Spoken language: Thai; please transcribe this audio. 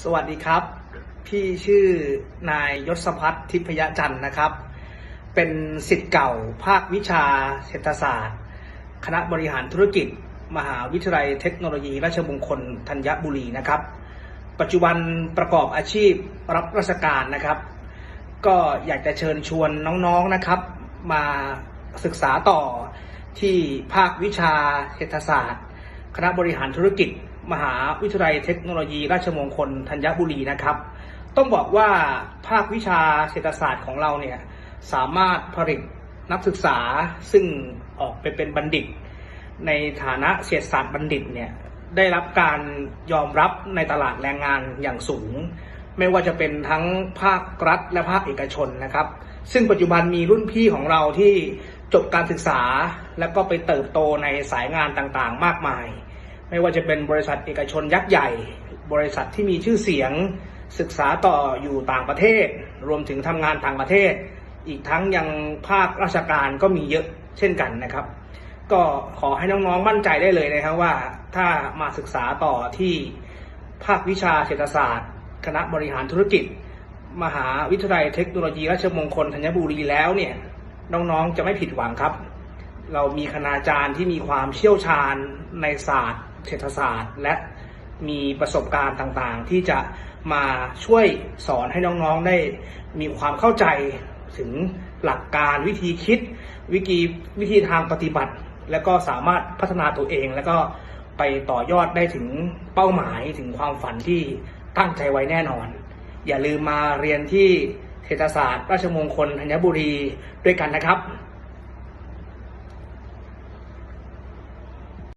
สวัสดีครับ พี่ชื่อนายยศพัฒน์ทิพยจันทร์นะครับ เป็นสิทธิ์เก่าภาควิชาเศรษฐศาสตร์ คณะบริหารธุรกิจ มหาวิทยาลัยเทคโนโลยี ราชมงคลธัญบุรีนะครับ ปัจจุบันประกอบอาชีพรับราชการนะครับ ก็อยากจะเชิญชวนน้องๆนะครับ มาศึกษาต่อที่ภาควิชาเศรษฐศาสตร์ คณะบริหารธุรกิจ มหาวิทยาลัยเทคโนโลยี ราชมงคลธัญบุรีนะครับ ต้องบอกว่าภาควิชาเศรษฐศาสตร์ของเราเนี่ยสามารถผลิตนักศึกษาซึ่งออกไปเป็นบัณฑิต ในฐานะเศรษฐศาสตร์บัณฑิตเนี่ยได้รับการยอมรับในตลาดแรงงานอย่างสูง ไม่ว่าจะเป็นทั้งภาครัฐและภาคเอกชนนะครับ ซึ่งปัจจุบันมีรุ่นพี่ของเราที่ จบการศึกษาแล้วก็ไปเติบโตในสายงานต่างๆ มากมาย ไม่ว่าจะเป็นบริษัทเอกชนยักษ์ใหญ่ บริษัทที่มีชื่อเสียง ศึกษาต่ออยู่ต่างประเทศ รวมถึงทำงานต่างประเทศ อีกทั้งยังภาคราชการก็มีเยอะเช่นกันนะครับ ก็ขอให้น้องๆมั่นใจได้เลยนะครับว่าถ้ามาศึกษาต่อที่ภาควิชาเศรษฐศาสตร์ คณะบริหารธุรกิจ มหาวิทยาลัยเทคโนโลยีราชมงคลธัญบุรีแล้วเนี่ย น้องๆจะไม่ผิดหวังครับ เรามีคณาจารย์ที่มีความเชี่ยวชาญในศาสตร์ เศรษฐศาสตร์ และมีประสบการณ์ต่างๆ ที่จะมาช่วยสอนให้น้องๆได้มีความเข้าใจถึงหลักการวิธีคิด วิธีวิธีทางปฏิบัติ แล้วก็สามารถพัฒนาตัวเอง แล้วก็ไปต่อยอดได้ถึงเป้าหมายถึงความฝันที่ตั้งใจไว้แน่นอน อย่าลืมมาเรียนที่ เศรษฐศาสตร์ ราชมงคลธัญบุรีด้วยกันนะครับ